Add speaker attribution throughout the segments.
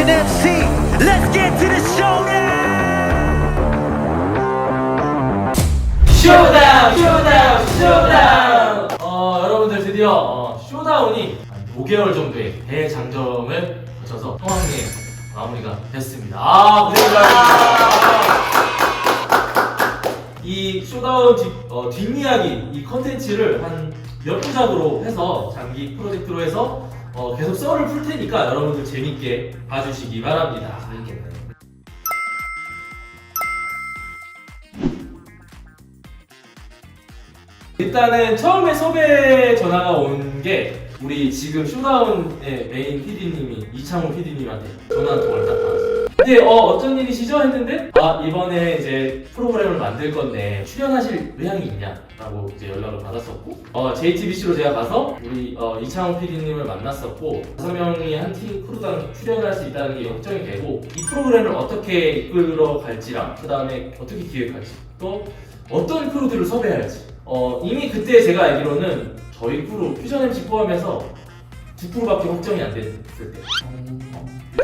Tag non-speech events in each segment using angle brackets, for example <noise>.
Speaker 1: Asian MC. Let's get to the show.
Speaker 2: 쇼다운! 쇼다운! 쇼다운! 어, 여러분들 드디어 어, 쇼다운이 한 5개월 정도의 대장정을 거쳐서 성황리에 마무리가 됐습니다. 아, 고생하셨습니다. 이 쇼다운 뒷, 어, 뒷이야기, 이 컨텐츠를 한 몇 부작으로 해서 장기 프로젝트로 해서 어, 계속 썰을 풀 테니까 여러분들 재밌게 봐주시기 바랍니다. 재밌겠네. 일단은 처음에 섭외 전화가 온 게 우리 지금 쇼다운의 메인 PD님이 이창호 PD님한테 전화 한 통을 딱 받았어요. 근데 어 어쩐 일이시죠? 했는데 아 이번에 이제 프로그램을 만들 건데 출연하실 의향이 있냐라고 이제 연락을 받았었고 어 JTBC로 제가 가서 우리 어 이창호 PD님을 만났었고 다섯 명이 한 팀 크루당 출연할 수 있다는 게 확정이 되고 이 프로그램을 어떻게 이끌어 갈지랑 그 다음에 어떻게 기획할지 또 어떤 크루들을 섭외할지. 어, 이미 그때 제가 알기로는 저희 크루 퓨전 MC 포함해서 두 크루밖에 확정이 안 됐을 때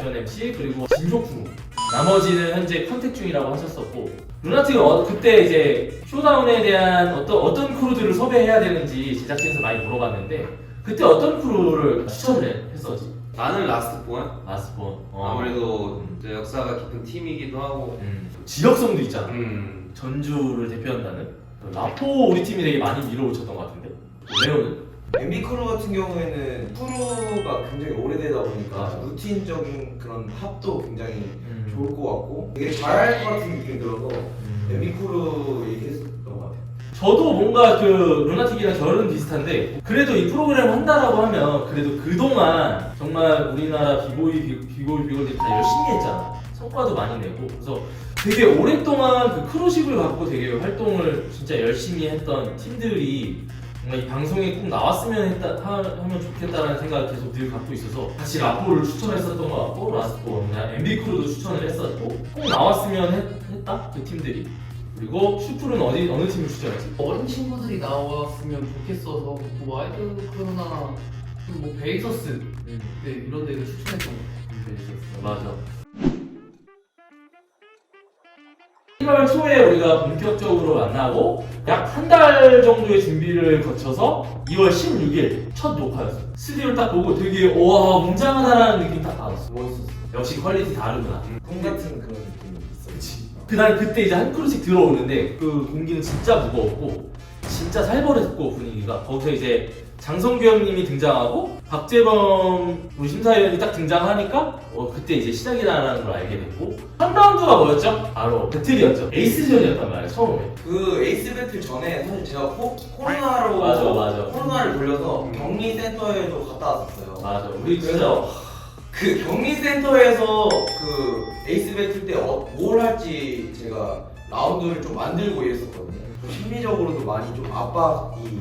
Speaker 2: 퓨전 MC 그리고 진조 크루 나머지는 현재 컨택 중이라고 하셨었고 루나틱은 어, 그때 이제 쇼다운에 대한 어떤 어떤 크루들을 섭외해야 되는지 제작진에서 많이 물어봤는데 그때 어떤 크루를 추천을 했었지?
Speaker 3: 나는 라스트 본.
Speaker 2: 마스본. 어.
Speaker 3: 아무래도 이제 역사가 깊은 팀이기도 하고.
Speaker 2: 음, 지역성도 있잖아.
Speaker 3: 음.
Speaker 2: 전주를 대표한다는? 라포 우리 팀이 되게 많이 밀어붙였던 것 같은데? 레오는
Speaker 4: MB 크루 같은 경우에는 크루가 굉장히 오래되다 보니까. 루틴적인 그런 합도 굉장히
Speaker 2: 음.
Speaker 4: 좋을 것 같고 되게 잘할 것 같은 느낌이 들어서
Speaker 2: 음.
Speaker 4: MB 크루 얘기했었던 것 같아요.
Speaker 2: 저도 뭔가 그 루나틱이랑 결은 비슷한데 그래도 이 프로그램 한다라고 하면 그래도 그동안 정말 우리나라 비보이 비- 비보이 비걸들이 다 열심히 했잖아 성과도 많이 내고 그래서 되게 오랫동안 그 크루십을 갖고 되게 활동을 진짜 열심히 했던 팀들이 정말 이 방송에 꼭 나왔으면 했다 하, 면 좋겠다라는 생각을 계속 늘 갖고 있어서 같이 라포를 추천했었던 것 같고 라스포 그냥 MB 크루도 추천을 했었고 꼭 나왔으면 했, 했다? 그 팀들이. 그리고 슈플은 어디 어느 팀을 추천했지?
Speaker 5: 어린 친구들이 나왔으면 좋겠어서 뭐 와이드 크루나 뭐 베이서스 네, 이런 데를 추천했던 것
Speaker 2: 맞아. 1월 초에 우리가 본격적으로 만나고 약 한 달 정도의 준비를 거쳐서 2월 16일 첫 녹화였어. 스튜디오를 딱 보고 되게 와 웅장하다라는 느낌 딱 받았어. 멋있었어. 역시 퀄리티 다르구나.
Speaker 4: 꿈 같은 그런 느낌이.
Speaker 2: 그치. 그날 그때 이제 한 크루씩 들어오는데 그 공기는 진짜 무거웠고 진짜 살벌했고 분위기가 거기서 이제 장성규 형님이 등장하고 박재범 우리 심사위원이 딱 등장하니까 어, 그때 이제 시작이라는 걸 알게 됐고 3라운드가 뭐였죠? 바로 배틀이었죠 에이스전이었단 말이야 처음에
Speaker 4: 그 에이스 배틀 전에 사실 제가 코, 코로나로
Speaker 2: 맞아, 맞아.
Speaker 4: 코로나를 돌려서
Speaker 3: 음.
Speaker 4: 격리센터에도 갔다 왔었어요.
Speaker 2: 맞아 우리 진짜
Speaker 4: 그래서 그 격리센터에서 그 에이스 배틀 때 뭘 할지 제가 라운드를 좀 만들고 이랬었거든요. 좀 심리적으로도 많이 좀 압박이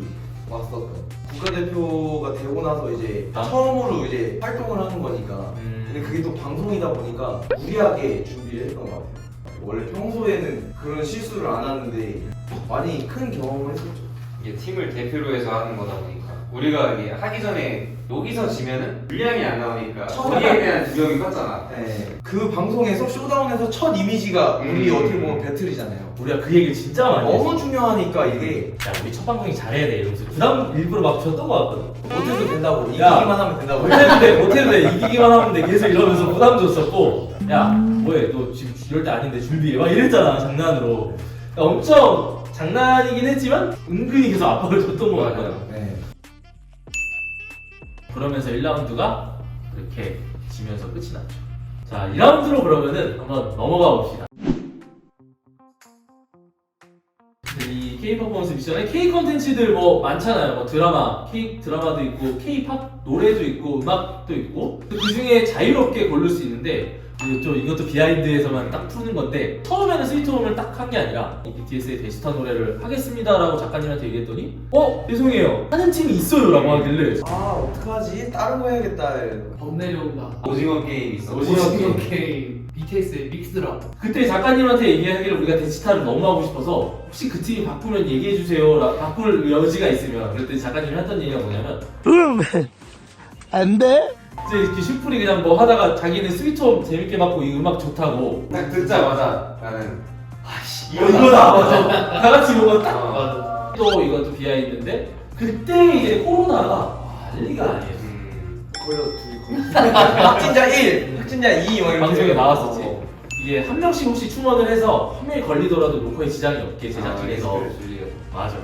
Speaker 4: 왔었던. 국가대표가 되고 나서 이제
Speaker 2: 아?
Speaker 4: 처음으로 이제 활동을 하는 거니까.
Speaker 2: 음,
Speaker 4: 근데 그게 또 방송이다 보니까 무리하게 준비를 했던 것 같아요. 원래 평소에는 그런 실수를 안 하는데 많이 큰 경험을 했었죠.
Speaker 3: 이게 팀을 대표로 해서 하는 거다 보니까 우리가 이게 하기 전에 여기서 지면은 분량이 안 나오니까 거기에 대한 두려움이 컸잖아
Speaker 4: 네. 그 방송에서 쇼다운에서 첫 이미지가 우리
Speaker 3: 음.
Speaker 4: 어떻게 보면 배틀이잖아요.
Speaker 2: 우리가 그 얘기를 진짜 많이 했어
Speaker 4: 너무 중요하니까 이게
Speaker 2: 야 우리 첫 방송이 잘해야 돼 이러면서 부담 일부러 막 줬던 것 같거든
Speaker 4: 못해도 된다고
Speaker 2: 야.
Speaker 4: 이기기만 하면 된다고.
Speaker 2: 못해도 돼, 못해도 돼, 이기기만 하면 돼. 계속 이러면서 부담 줬었고, 야, 뭐해, 너 지금 이럴 때 아닌데 준비해. 막 이랬잖아, 장난으로. 그러니까 엄청 장난이긴 했지만, 은근히 계속 압박을 줬던 것 같거든.
Speaker 4: 네.
Speaker 2: 그러면서 1라운드가 이렇게 지면서 끝이 났죠. 자, 2라운드로 그러면은 한번 넘어가 봅시다. 이 K 퍼포먼스 미션에 K 컨텐츠들 뭐 많잖아요. 뭐 드라마, K 드라마도 있고, K 팝 노래도 있고, 음악도 있고. 그 중에 자유롭게 고를 수 있는데 이것도, 이것도 비하인드에서만 딱 푸는 건데 처음에는 스위트홈을 딱 한 게 아니라 이 BTS의 데스타 노래를 하겠습니다라고 작가님한테 얘기했더니 어 죄송해요 하는 팀이 있어요라고 하길래
Speaker 4: 아 어떡하지? 다른 거 해야겠다.
Speaker 5: 법 내려온다
Speaker 3: 오징어 게임 있어
Speaker 2: 오징어
Speaker 5: 오징어 게임 BTS의 믹스라
Speaker 2: 그때 작가님한테 얘기하기를 우리가 데스타를 너무 하고 싶어서 혹시 그 팀이 바꾸면 얘기해 주세요. 라- 바꿀 여지가 있으면 그랬더니 작가님이 했던 얘기가 뭐냐면
Speaker 1: 안 돼?
Speaker 2: 이제 이렇게 슈플이 그냥 뭐 하다가 자기는 스위트홈 재밌게 받고 이 음악 좋다고
Speaker 3: 딱 듣자마자 나는 아씨
Speaker 2: 이거 이거다 맞아 다 같이 이거 딱
Speaker 3: 어.
Speaker 5: 맞아.
Speaker 2: 또 이것도 비하인드인데 그때 이제 코로나가 난리가 아니에요
Speaker 3: 음.
Speaker 4: 걸려 둘이. <laughs> 확진자 1, 확진자 2, 막 이렇게.
Speaker 2: 방송에 나왔었지
Speaker 4: 어.
Speaker 2: 이게 한 명씩 혹시 충원을 해서 한 명이 걸리더라도 녹화에 지장이 없게
Speaker 3: 아,
Speaker 2: 제작진에서
Speaker 3: 그래서 줄리가.
Speaker 2: 맞아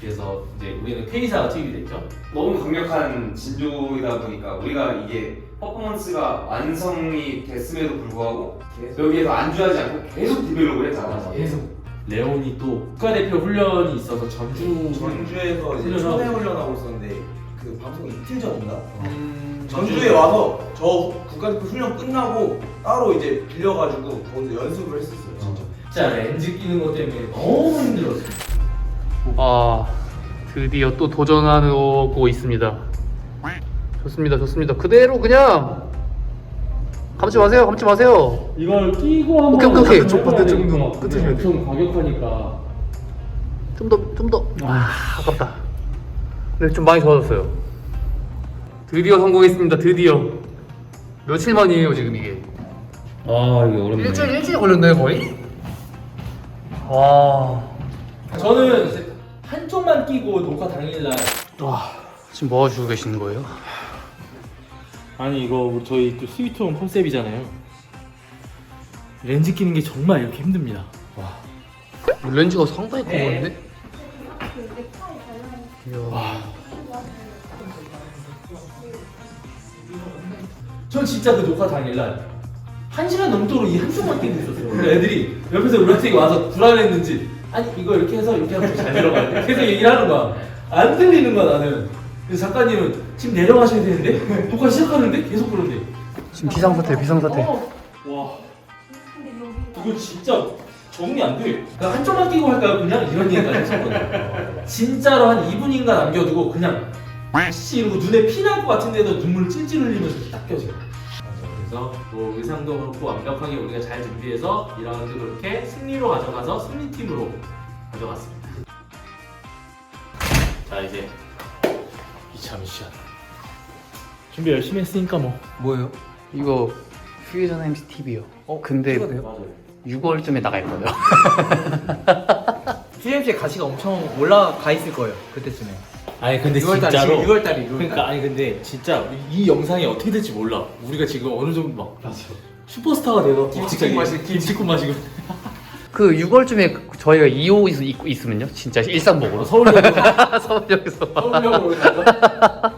Speaker 2: 그래서 이제 우리는 K사가 투입이 됐죠.
Speaker 3: 너무 강력한 진조이다 보니까 우리가 이게 퍼포먼스가 완성이 됐음에도 불구하고 여기에서 안주하지 않고 계속 디벨롭을 했잖아.
Speaker 2: 계속. 레온이 또 국가대표 훈련이 있어서 전주
Speaker 4: 전주에서 이제
Speaker 2: 훈련하고
Speaker 4: 초대 훈련하고 있었는데 그 방송 이틀 전인가?
Speaker 5: 음,
Speaker 4: 전주에 와서 저 국가대표 훈련 끝나고 따로 이제 빌려가지고 거기서 연습을 했었어요 진짜.
Speaker 2: 진짜 렌즈 끼는 것 때문에 너무 힘들었어
Speaker 5: 아 드디어 또 도전하고 있습니다. 좋습니다, 좋습니다. 그대로 그냥 감지 마세요, 감지 마세요.
Speaker 2: 이걸 끼고 한번
Speaker 5: 오케이, 오케이, 오케이.
Speaker 2: 저
Speaker 5: 끝에
Speaker 2: 좀좀
Speaker 5: 끝에 해야 돼.
Speaker 2: 엄청 과격하니까
Speaker 5: 좀 더, 좀 더. 아, 아깝다. 네, 좀 많이 좋아졌어요. 드디어 성공했습니다. 드디어. 며칠 만이에요, 지금 이게?
Speaker 3: 아 이게 어렵네.
Speaker 5: 일주일, 일주일 걸렸나요, 거의? 와.
Speaker 2: 저는 한쪽만 끼고 녹화 당일날
Speaker 5: 와, 지금 뭐 하시고 계시는 거예요?
Speaker 2: 아니 이거 저희 또 스위트홈 컨셉이잖아요 렌즈 끼는 게 정말 이렇게 힘듭니다 와
Speaker 5: 렌즈가 상당히 커보는데? 이야.
Speaker 2: 전 진짜 그 녹화 당일날 한 시간 넘도록 이 한쪽만 끼고 있었어요 근데 애들이 옆에서 롤렉이 와서 불안했는지 아니 이거 이렇게 해서 이렇게 하면 잘 들어가는데 계속 얘기를 하는 거야 안 들리는 거야 나는 그래서 작가님은 지금 내려가셔야 되는데 녹화 시작하는데 계속 그런데
Speaker 5: 지금 비상사태, 비상사태.
Speaker 2: 어, 와 이거 진짜 적응이 안 돼. 그러니까 한쪽만 끼고 할까요? 그냥 이런 얘기까지 했었거든요. 진짜로 한 2분인가 남겨두고 그냥 씨 이러고 눈에 피 날 것 같은데도 눈물 찔찔 흘리면서 딱 껴져요. 그래서 뭐 의상도 그렇고 완벽하게 우리가 잘 준비해서 2라운드 그렇게 승리로 가져가서 승리팀으로 가져갔습니다. 자 이제 2차 미션 준비 열심히 했으니까 뭐
Speaker 5: 뭐예요? 이거 퓨전 MC TV요. 어, 근데
Speaker 2: 맞아요.
Speaker 5: 6월쯤에 나갈 거예요. <laughs>
Speaker 6: CMC의 가치가 엄청 올라가 있을 거예요 그때쯤에
Speaker 2: 아니 근데
Speaker 6: 6월달에
Speaker 2: 진짜로.
Speaker 6: 6월달이 6월달
Speaker 2: 그러니까 아니 근데 진짜 이 영상이 어떻게 될지 몰라. 우리가 지금 어느 정도 막 슈퍼스타가 돼서
Speaker 6: 김치국 마시고,
Speaker 2: 김치국 마시고 <laughs>
Speaker 5: 그 6월쯤에 저희가 2호 있, 있, 있으면요? 진짜 일상복으로
Speaker 2: 서울역으로. <laughs>
Speaker 5: 서울역에서.
Speaker 2: 서울역으로 가서